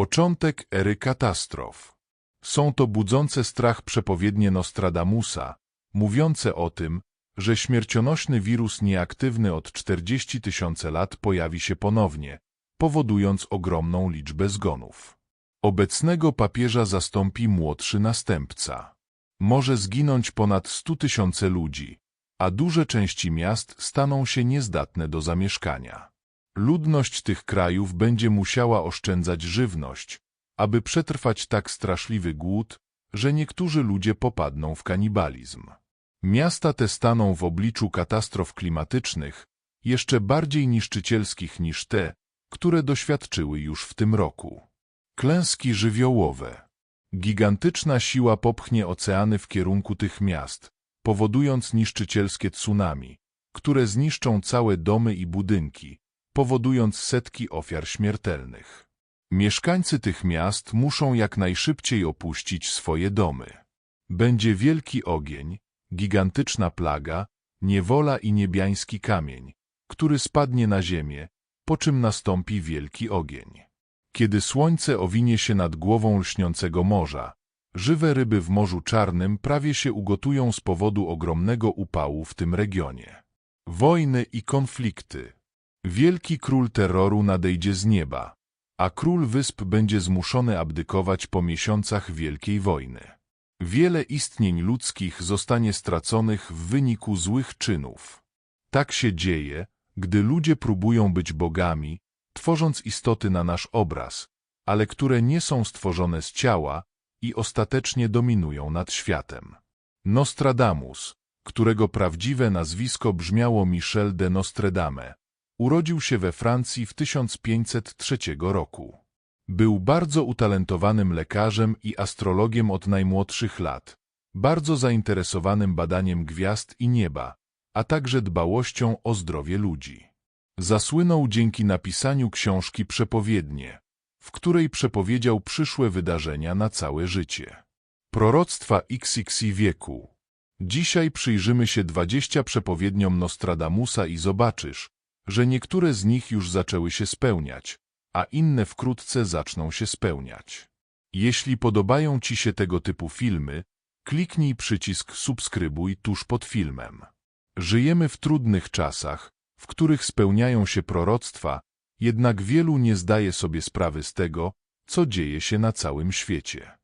Początek ery katastrof. Są to budzące strach przepowiednie Nostradamusa, mówiące o tym, że śmiercionośny wirus nieaktywny od 40 tysięcy lat pojawi się ponownie, powodując ogromną liczbę zgonów. Obecnego papieża zastąpi młodszy następca. Może zginąć ponad 100 tysiące ludzi, a duże części miast staną się niezdatne do zamieszkania. Ludność tych krajów będzie musiała oszczędzać żywność, aby przetrwać tak straszliwy głód, że niektórzy ludzie popadną w kanibalizm. Miasta te staną w obliczu katastrof klimatycznych, jeszcze bardziej niszczycielskich niż te, które doświadczyły już w tym roku. Klęski żywiołowe. Gigantyczna siła popchnie oceany w kierunku tych miast, powodując niszczycielskie tsunami, które zniszczą całe domy i budynki, powodując setki ofiar śmiertelnych. Mieszkańcy tych miast muszą jak najszybciej opuścić swoje domy. Będzie wielki ogień, gigantyczna plaga, niewola i niebiański kamień, który spadnie na ziemię, po czym nastąpi wielki ogień. Kiedy słońce owinie się nad głową lśniącego morza, żywe ryby w Morzu Czarnym prawie się ugotują z powodu ogromnego upału w tym regionie. Wojny i konflikty. Wielki król terroru nadejdzie z nieba, a król wysp będzie zmuszony abdykować po miesiącach wielkiej wojny. Wiele istnień ludzkich zostanie straconych w wyniku złych czynów. Tak się dzieje, gdy ludzie próbują być bogami, tworząc istoty na nasz obraz, ale które nie są stworzone z ciała i ostatecznie dominują nad światem. Nostradamus, którego prawdziwe nazwisko brzmiało Michel de Nostredame, urodził się we Francji w 1503 roku. Był bardzo utalentowanym lekarzem i astrologiem od najmłodszych lat, bardzo zainteresowanym badaniem gwiazd i nieba, a także dbałością o zdrowie ludzi. Zasłynął dzięki napisaniu książki Przepowiednie, w której przepowiedział przyszłe wydarzenia na całe życie. Proroctwa XX wieku. Dzisiaj przyjrzymy się 20 przepowiedniom Nostradamusa i zobaczysz, że niektóre z nich już zaczęły się spełniać, a inne wkrótce zaczną się spełniać. Jeśli podobają Ci się tego typu filmy, kliknij przycisk subskrybuj tuż pod filmem. Żyjemy w trudnych czasach, w których spełniają się proroctwa, jednak wielu nie zdaje sobie sprawy z tego, co dzieje się na całym świecie.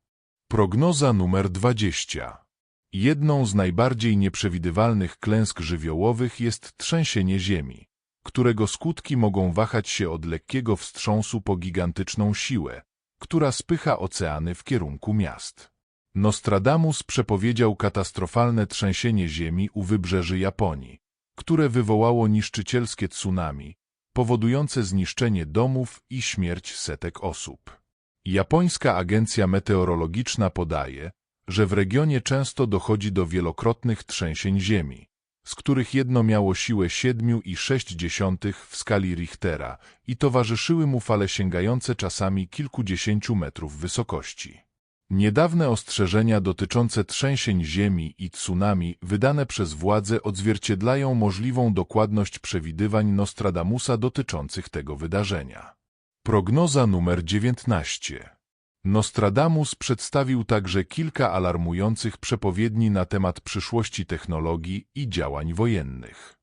Prognoza numer 20 Jedną z najbardziej nieprzewidywalnych klęsk żywiołowych jest trzęsienie ziemi, którego skutki mogą wahać się od lekkiego wstrząsu po gigantyczną siłę, która spycha oceany w kierunku miast. Nostradamus przepowiedział katastrofalne trzęsienie ziemi u wybrzeży Japonii, które wywołało niszczycielskie tsunami, powodujące zniszczenie domów i śmierć setek osób. Japońska Agencja Meteorologiczna podaje, że w regionie często dochodzi do wielokrotnych trzęsień ziemi, z których jedno miało siłę 7,6 w skali Richtera i towarzyszyły mu fale sięgające czasami kilkudziesięciu metrów wysokości. Niedawne ostrzeżenia dotyczące trzęsień ziemi i tsunami wydane przez władze odzwierciedlają możliwą dokładność przewidywań Nostradamusa dotyczących tego wydarzenia. Prognoza numer 19 Nostradamus przedstawił także kilka alarmujących przepowiedni na temat przyszłości technologii i działań wojennych.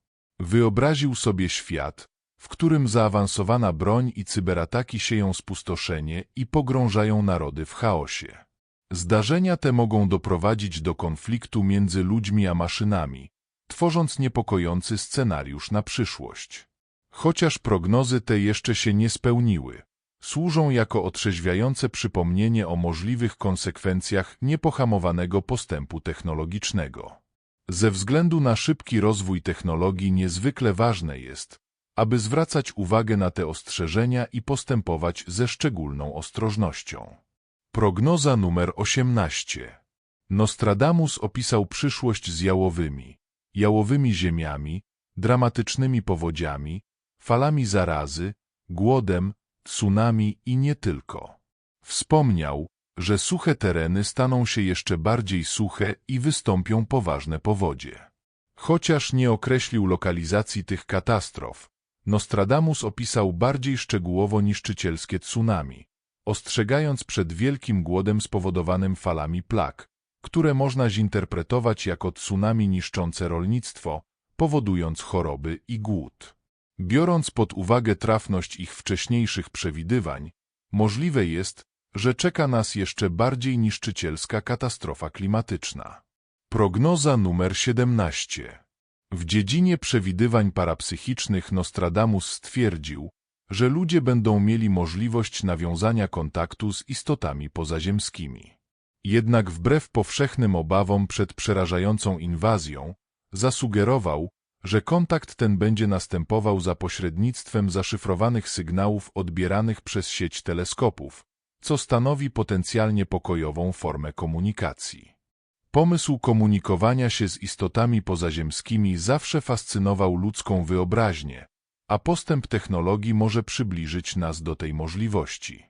Wyobraził sobie świat, w którym zaawansowana broń i cyberataki sieją spustoszenie i pogrążają narody w chaosie. Zdarzenia te mogą doprowadzić do konfliktu między ludźmi a maszynami, tworząc niepokojący scenariusz na przyszłość. Chociaż prognozy te jeszcze się nie spełniły, służą jako otrzeźwiające przypomnienie o możliwych konsekwencjach niepohamowanego postępu technologicznego. Ze względu na szybki rozwój technologii niezwykle ważne jest, aby zwracać uwagę na te ostrzeżenia i postępować ze szczególną ostrożnością. Prognoza numer 18 Nostradamus opisał przyszłość z jałowymi, jałowymi ziemiami, dramatycznymi powodziami, falami zarazy, głodem, tsunami i nie tylko. Wspomniał, że suche tereny staną się jeszcze bardziej suche i wystąpią poważne powodzie. Chociaż nie określił lokalizacji tych katastrof, Nostradamus opisał bardziej szczegółowo niszczycielskie tsunami, ostrzegając przed wielkim głodem spowodowanym falami plag, które można zinterpretować jako tsunami niszczące rolnictwo, powodując choroby i głód. Biorąc pod uwagę trafność ich wcześniejszych przewidywań, możliwe jest, że czeka nas jeszcze bardziej niszczycielska katastrofa klimatyczna. Prognoza numer 17 W dziedzinie przewidywań parapsychicznych Nostradamus stwierdził, że ludzie będą mieli możliwość nawiązania kontaktu z istotami pozaziemskimi. Jednak wbrew powszechnym obawom przed przerażającą inwazją, zasugerował, że kontakt ten będzie następował za pośrednictwem zaszyfrowanych sygnałów odbieranych przez sieć teleskopów, co stanowi potencjalnie pokojową formę komunikacji. Pomysł komunikowania się z istotami pozaziemskimi zawsze fascynował ludzką wyobraźnię, a postęp technologii może przybliżyć nas do tej możliwości.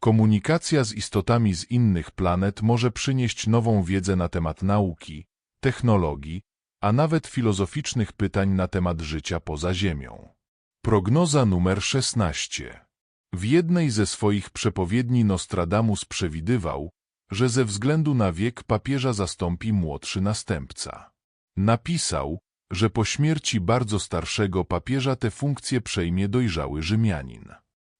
Komunikacja z istotami z innych planet może przynieść nową wiedzę na temat nauki, technologii, a nawet filozoficznych pytań na temat życia poza Ziemią. Prognoza numer 16 W jednej ze swoich przepowiedni Nostradamus przewidywał, że ze względu na wiek papieża zastąpi młodszy następca. Napisał, że po śmierci bardzo starszego papieża tę funkcję przejmie dojrzały Rzymianin.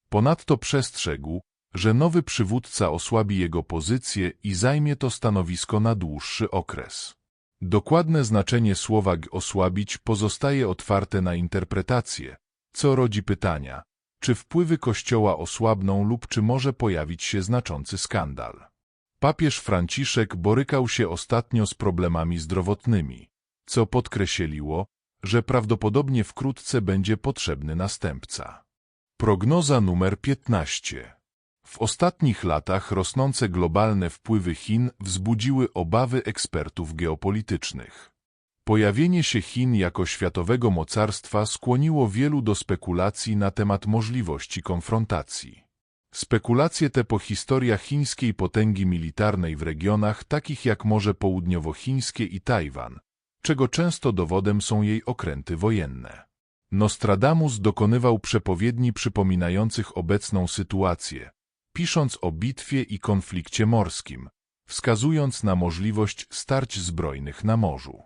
Ponadto przestrzegł, że nowy przywódca osłabi jego pozycję i zajmie to stanowisko na dłuższy okres. Dokładne znaczenie słowa osłabić pozostaje otwarte na interpretację, co rodzi pytania, czy wpływy Kościoła osłabną lub czy może pojawić się znaczący skandal. Papież Franciszek borykał się ostatnio z problemami zdrowotnymi, co podkreśliło, że prawdopodobnie wkrótce będzie potrzebny następca. Prognoza numer 15 W ostatnich latach rosnące globalne wpływy Chin wzbudziły obawy ekspertów geopolitycznych. Pojawienie się Chin jako światowego mocarstwa skłoniło wielu do spekulacji na temat możliwości konfrontacji. Spekulacje te po historiach chińskiej potęgi militarnej w regionach takich jak Morze Południowochińskie i Tajwan, czego często dowodem są jej okręty wojenne. Nostradamus dokonywał przepowiedni przypominających obecną sytuację, pisząc o bitwie i konflikcie morskim, wskazując na możliwość starć zbrojnych na morzu.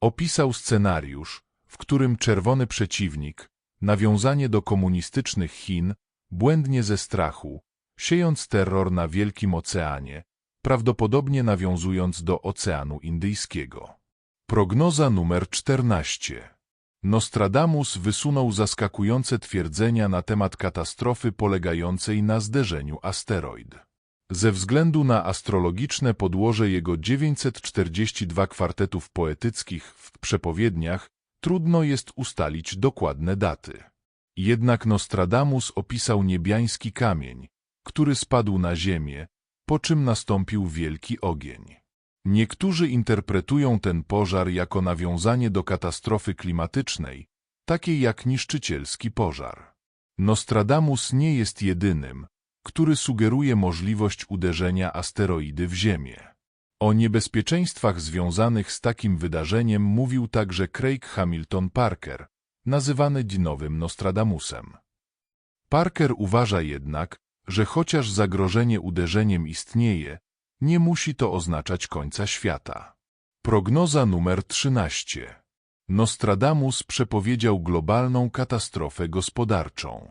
Opisał scenariusz, w którym czerwony przeciwnik, nawiązanie do komunistycznych Chin, błędnie ze strachu, siejąc terror na Wielkim Oceanie, prawdopodobnie nawiązując do Oceanu Indyjskiego. Prognoza numer 14 Nostradamus wysunął zaskakujące twierdzenia na temat katastrofy polegającej na zderzeniu asteroid. Ze względu na astrologiczne podłoże jego 942 kwartetów poetyckich w przepowiedniach, trudno jest ustalić dokładne daty. Jednak Nostradamus opisał niebiański kamień, który spadł na ziemię, po czym nastąpił wielki ogień. Niektórzy interpretują ten pożar jako nawiązanie do katastrofy klimatycznej, takiej jak niszczycielski pożar. Nostradamus nie jest jedynym, który sugeruje możliwość uderzenia asteroidy w Ziemię. O niebezpieczeństwach związanych z takim wydarzeniem mówił także Craig Hamilton Parker, nazywany dzinowym Nostradamusem. Parker uważa jednak, że chociaż zagrożenie uderzeniem istnieje, nie musi to oznaczać końca świata. Prognoza numer 13. Nostradamus przepowiedział globalną katastrofę gospodarczą.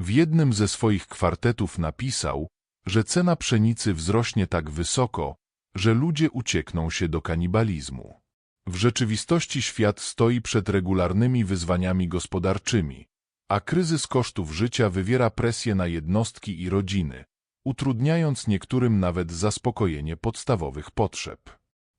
W jednym ze swoich kwartetów napisał, że cena pszenicy wzrośnie tak wysoko, że ludzie uciekną się do kanibalizmu. W rzeczywistości świat stoi przed regularnymi wyzwaniami gospodarczymi, a kryzys kosztów życia wywiera presję na jednostki i rodziny, utrudniając niektórym nawet zaspokojenie podstawowych potrzeb.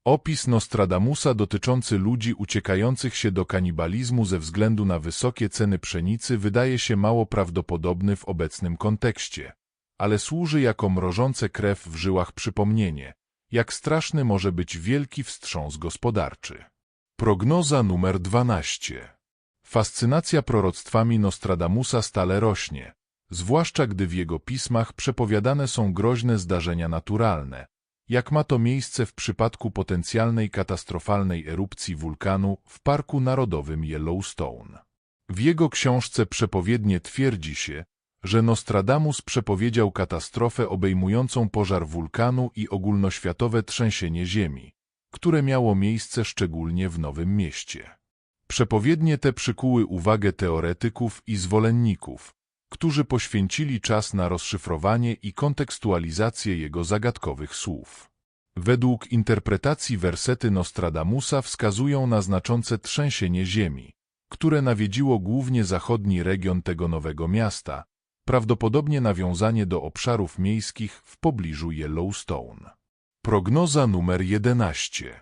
Opis Nostradamusa dotyczący ludzi uciekających się do kanibalizmu ze względu na wysokie ceny pszenicy wydaje się mało prawdopodobny w obecnym kontekście, ale służy jako mrożące krew w żyłach przypomnienie, jak straszny może być wielki wstrząs gospodarczy. Prognoza numer 12 Fascynacja proroctwami Nostradamusa stale rośnie, zwłaszcza gdy w jego pismach przepowiadane są groźne zdarzenia naturalne, jak ma to miejsce w przypadku potencjalnej katastrofalnej erupcji wulkanu w Parku Narodowym Yellowstone. W jego książce przepowiednie twierdzi się, że Nostradamus przepowiedział katastrofę obejmującą pożar wulkanu i ogólnoświatowe trzęsienie ziemi, które miało miejsce szczególnie w Nowym Mieście. Przepowiednie te przykuły uwagę teoretyków i zwolenników, którzy poświęcili czas na rozszyfrowanie i kontekstualizację jego zagadkowych słów. Według interpretacji wersety Nostradamusa wskazują na znaczące trzęsienie ziemi, które nawiedziło głównie zachodni region tego nowego miasta, prawdopodobnie nawiązanie do obszarów miejskich w pobliżu Yellowstone. Prognoza numer 11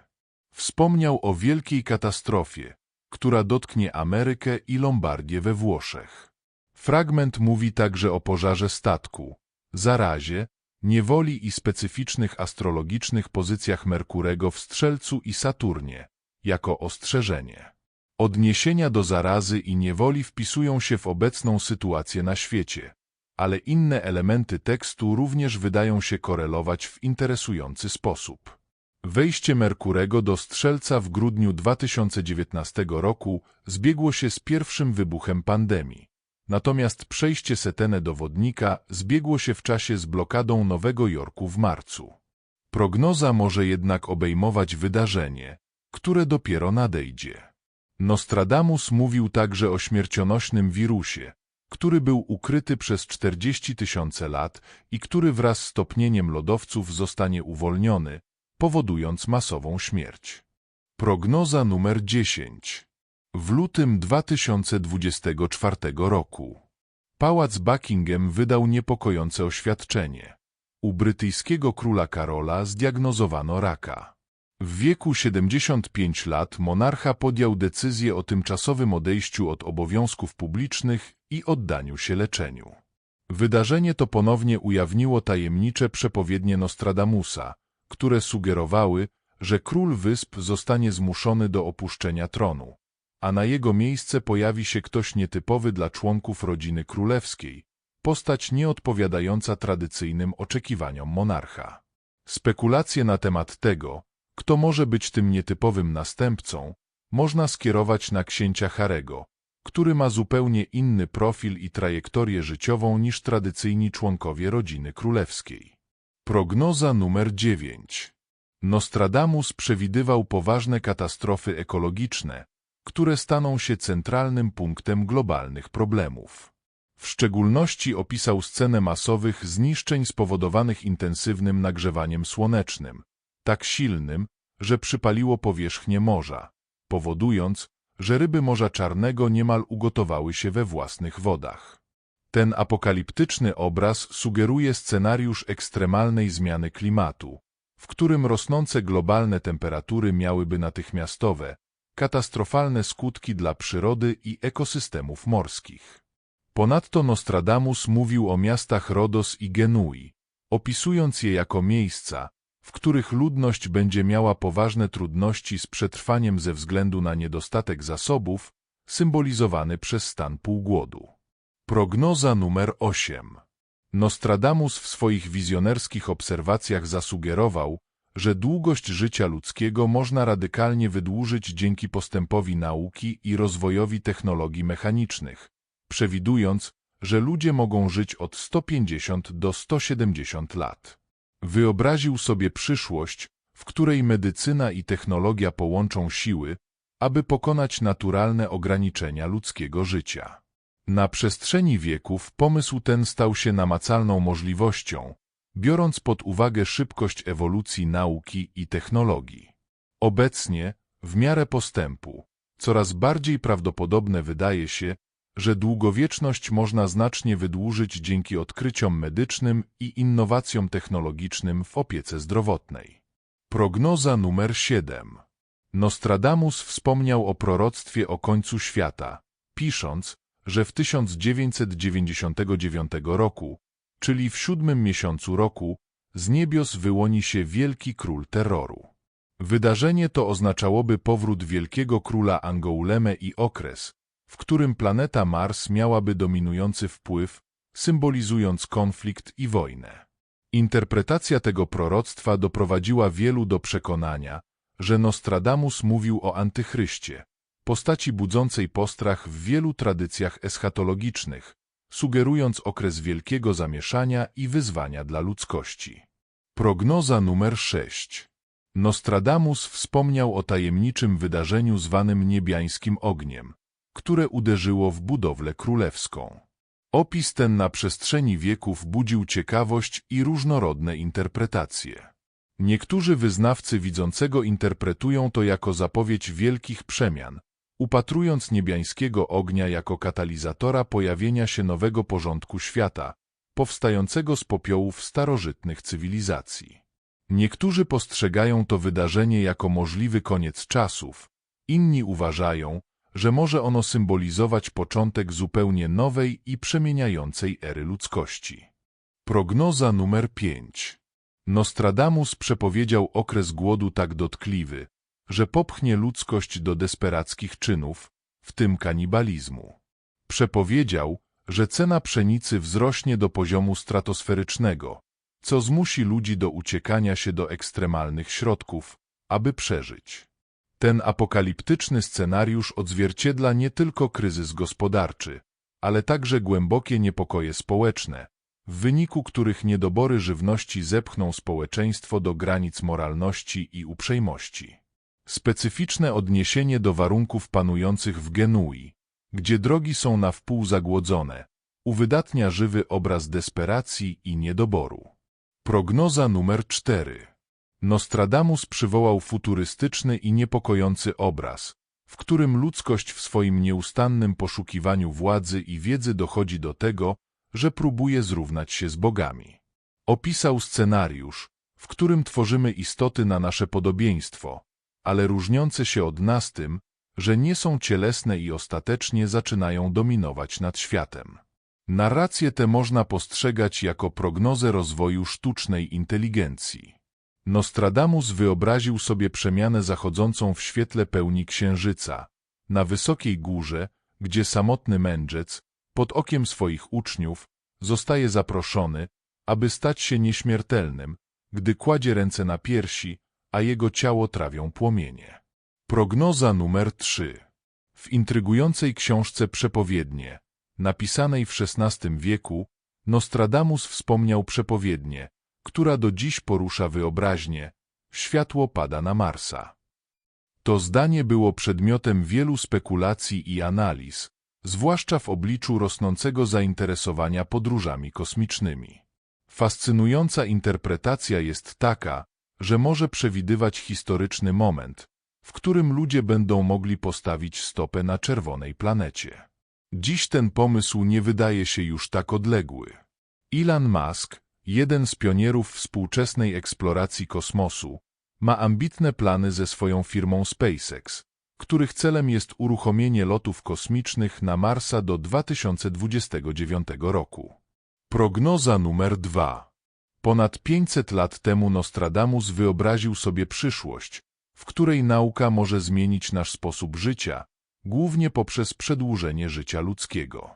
Wspomniał o wielkiej katastrofie, która dotknie Amerykę i Lombardię we Włoszech. Fragment mówi także o pożarze statku, zarazie, niewoli i specyficznych astrologicznych pozycjach Merkurego w Strzelcu i Saturnie, jako ostrzeżenie. Odniesienia do zarazy i niewoli wpisują się w obecną sytuację na świecie, ale inne elementy tekstu również wydają się korelować w interesujący sposób. Wejście Merkurego do Strzelca w grudniu 2019 roku zbiegło się z pierwszym wybuchem pandemii. Natomiast przejście Setene do Wodnika zbiegło się w czasie z blokadą Nowego Jorku w marcu. Prognoza może jednak obejmować wydarzenie, które dopiero nadejdzie. Nostradamus mówił także o śmiercionośnym wirusie, który był ukryty przez 40 tysiące lat i który wraz z topnieniem lodowców zostanie uwolniony, powodując masową śmierć. Prognoza numer 10 w lutym 2024 roku Pałac Buckingham wydał niepokojące oświadczenie. U brytyjskiego króla Karola zdiagnozowano raka. W wieku 75 lat monarcha podjął decyzję o tymczasowym odejściu od obowiązków publicznych i oddaniu się leczeniu. Wydarzenie to ponownie ujawniło tajemnicze przepowiednie Nostradamusa, które sugerowały, że król wysp zostanie zmuszony do opuszczenia tronu a na jego miejsce pojawi się ktoś nietypowy dla członków rodziny królewskiej, postać nieodpowiadająca tradycyjnym oczekiwaniom monarcha. Spekulacje na temat tego, kto może być tym nietypowym następcą, można skierować na księcia Harego, który ma zupełnie inny profil i trajektorię życiową niż tradycyjni członkowie rodziny królewskiej. Prognoza numer 9 Nostradamus przewidywał poważne katastrofy ekologiczne, które staną się centralnym punktem globalnych problemów. W szczególności opisał scenę masowych zniszczeń spowodowanych intensywnym nagrzewaniem słonecznym, tak silnym, że przypaliło powierzchnię morza, powodując, że ryby Morza Czarnego niemal ugotowały się we własnych wodach. Ten apokaliptyczny obraz sugeruje scenariusz ekstremalnej zmiany klimatu, w którym rosnące globalne temperatury miałyby natychmiastowe, katastrofalne skutki dla przyrody i ekosystemów morskich. Ponadto Nostradamus mówił o miastach Rodos i Genui, opisując je jako miejsca, w których ludność będzie miała poważne trudności z przetrwaniem ze względu na niedostatek zasobów, symbolizowany przez stan półgłodu. Prognoza numer 8 Nostradamus w swoich wizjonerskich obserwacjach zasugerował, że długość życia ludzkiego można radykalnie wydłużyć dzięki postępowi nauki i rozwojowi technologii mechanicznych, przewidując, że ludzie mogą żyć od 150 do 170 lat. Wyobraził sobie przyszłość, w której medycyna i technologia połączą siły, aby pokonać naturalne ograniczenia ludzkiego życia. Na przestrzeni wieków pomysł ten stał się namacalną możliwością, biorąc pod uwagę szybkość ewolucji nauki i technologii. Obecnie, w miarę postępu, coraz bardziej prawdopodobne wydaje się, że długowieczność można znacznie wydłużyć dzięki odkryciom medycznym i innowacjom technologicznym w opiece zdrowotnej. Prognoza numer 7 Nostradamus wspomniał o proroctwie o końcu świata, pisząc, że w 1999 roku czyli w siódmym miesiącu roku, z niebios wyłoni się wielki król terroru. Wydarzenie to oznaczałoby powrót wielkiego króla Angouleme i okres, w którym planeta Mars miałaby dominujący wpływ, symbolizując konflikt i wojnę. Interpretacja tego proroctwa doprowadziła wielu do przekonania, że Nostradamus mówił o antychryście, postaci budzącej postrach w wielu tradycjach eschatologicznych, sugerując okres wielkiego zamieszania i wyzwania dla ludzkości. Prognoza numer 6 Nostradamus wspomniał o tajemniczym wydarzeniu zwanym niebiańskim ogniem, które uderzyło w budowlę królewską. Opis ten na przestrzeni wieków budził ciekawość i różnorodne interpretacje. Niektórzy wyznawcy widzącego interpretują to jako zapowiedź wielkich przemian, upatrując niebiańskiego ognia jako katalizatora pojawienia się nowego porządku świata, powstającego z popiołów starożytnych cywilizacji. Niektórzy postrzegają to wydarzenie jako możliwy koniec czasów, inni uważają, że może ono symbolizować początek zupełnie nowej i przemieniającej ery ludzkości. Prognoza numer 5 Nostradamus przepowiedział okres głodu tak dotkliwy, że popchnie ludzkość do desperackich czynów, w tym kanibalizmu. Przepowiedział, że cena pszenicy wzrośnie do poziomu stratosferycznego, co zmusi ludzi do uciekania się do ekstremalnych środków, aby przeżyć. Ten apokaliptyczny scenariusz odzwierciedla nie tylko kryzys gospodarczy, ale także głębokie niepokoje społeczne, w wyniku których niedobory żywności zepchną społeczeństwo do granic moralności i uprzejmości. Specyficzne odniesienie do warunków panujących w Genui, gdzie drogi są na wpół zagłodzone, uwydatnia żywy obraz desperacji i niedoboru. Prognoza numer 4 Nostradamus przywołał futurystyczny i niepokojący obraz, w którym ludzkość w swoim nieustannym poszukiwaniu władzy i wiedzy dochodzi do tego, że próbuje zrównać się z bogami. Opisał scenariusz, w którym tworzymy istoty na nasze podobieństwo, ale różniące się od nas tym, że nie są cielesne i ostatecznie zaczynają dominować nad światem. Narrację tę można postrzegać jako prognozę rozwoju sztucznej inteligencji. Nostradamus wyobraził sobie przemianę zachodzącą w świetle pełni księżyca, na wysokiej górze, gdzie samotny mędrzec, pod okiem swoich uczniów, zostaje zaproszony, aby stać się nieśmiertelnym, gdy kładzie ręce na piersi, a jego ciało trawią płomienie. Prognoza numer 3 W intrygującej książce Przepowiednie, napisanej w XVI wieku, Nostradamus wspomniał przepowiednię, która do dziś porusza wyobraźnię, światło pada na Marsa. To zdanie było przedmiotem wielu spekulacji i analiz, zwłaszcza w obliczu rosnącego zainteresowania podróżami kosmicznymi. Fascynująca interpretacja jest taka, że może przewidywać historyczny moment, w którym ludzie będą mogli postawić stopę na czerwonej planecie. Dziś ten pomysł nie wydaje się już tak odległy. Elon Musk, jeden z pionierów współczesnej eksploracji kosmosu, ma ambitne plany ze swoją firmą SpaceX, których celem jest uruchomienie lotów kosmicznych na Marsa do 2029 roku. Prognoza numer 2 Ponad 500 lat temu Nostradamus wyobraził sobie przyszłość, w której nauka może zmienić nasz sposób życia, głównie poprzez przedłużenie życia ludzkiego.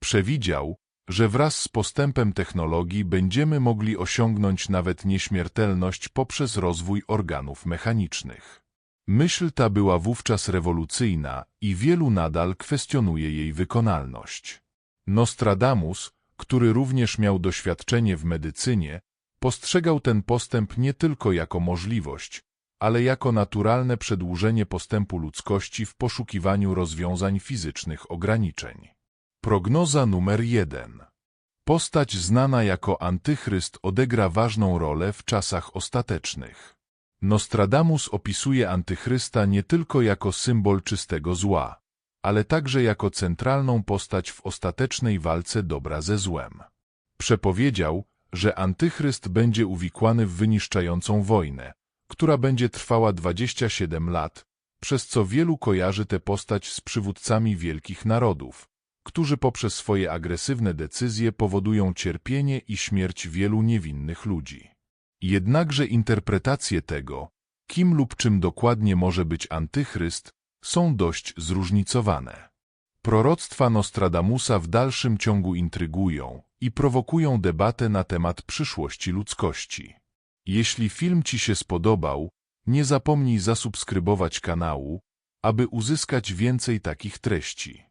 Przewidział, że wraz z postępem technologii będziemy mogli osiągnąć nawet nieśmiertelność poprzez rozwój organów mechanicznych. Myśl ta była wówczas rewolucyjna i wielu nadal kwestionuje jej wykonalność. Nostradamus, który również miał doświadczenie w medycynie, postrzegał ten postęp nie tylko jako możliwość, ale jako naturalne przedłużenie postępu ludzkości w poszukiwaniu rozwiązań fizycznych ograniczeń. Prognoza numer jeden. Postać znana jako antychryst odegra ważną rolę w czasach ostatecznych. Nostradamus opisuje antychrysta nie tylko jako symbol czystego zła, ale także jako centralną postać w ostatecznej walce dobra ze złem. Przepowiedział, że antychryst będzie uwikłany w wyniszczającą wojnę, która będzie trwała 27 lat, przez co wielu kojarzy tę postać z przywódcami wielkich narodów, którzy poprzez swoje agresywne decyzje powodują cierpienie i śmierć wielu niewinnych ludzi. Jednakże interpretacje tego, kim lub czym dokładnie może być antychryst, są dość zróżnicowane. Proroctwa Nostradamusa w dalszym ciągu intrygują i prowokują debatę na temat przyszłości ludzkości. Jeśli film Ci się spodobał, nie zapomnij zasubskrybować kanału, aby uzyskać więcej takich treści.